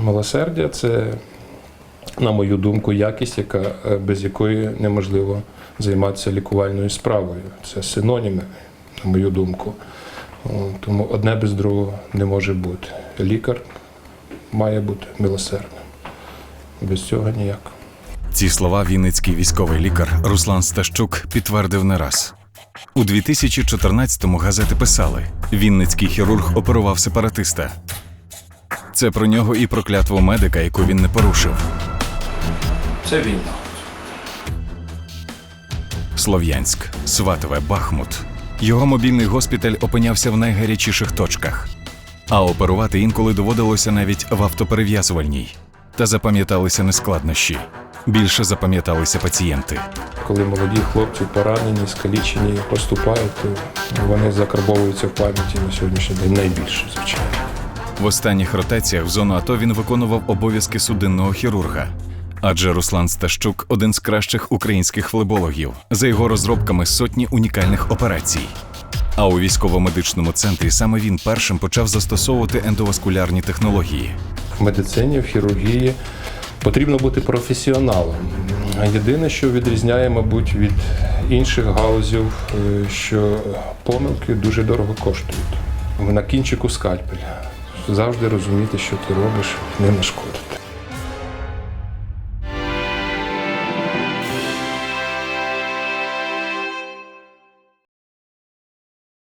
Милосердя це, на мою думку, якість, яка, е, без якої неможливо займатися лікувальною справою. Це синоніми, на мою думку. Тому одне без другого не може бути. Лікар має бути милосердним. Без цього ніяк. Ці слова вінницький військовий лікар Руслан Стащук підтвердив не раз. У 2014-му газети писали: Вінницький хірург оперував сепаратиста. Це про нього і про клятву медика, яку він не порушив. Це війна. Слов'янськ, Сватове, Бахмут. Його мобільний госпіталь опинявся в найгарячіших точках. А оперувати інколи доводилося навіть в автоперев'язувальній. Та запам'яталися не складнощі. Більше запам'яталися пацієнти. Коли молоді хлопці поранені, скалічені поступають, то вони закарбовуються в пам'яті на сьогоднішній день найбільше, звичайно. В останніх ротаціях в зону АТО він виконував обов'язки судинного хірурга. Адже Руслан Стащук один з кращих українських флебологів. За його розробками сотні унікальних операцій. А у військово-медичному центрі саме він першим почав застосовувати ендоваскулярні технології. В медицині, в хірургії потрібно бути професіоналом. Єдине, що відрізняє, мабуть, від інших галузів, е, що помилки дуже дорого коштують. На кінчику скальпеля. Завжди розуміти, що ти робиш, не нашкодити.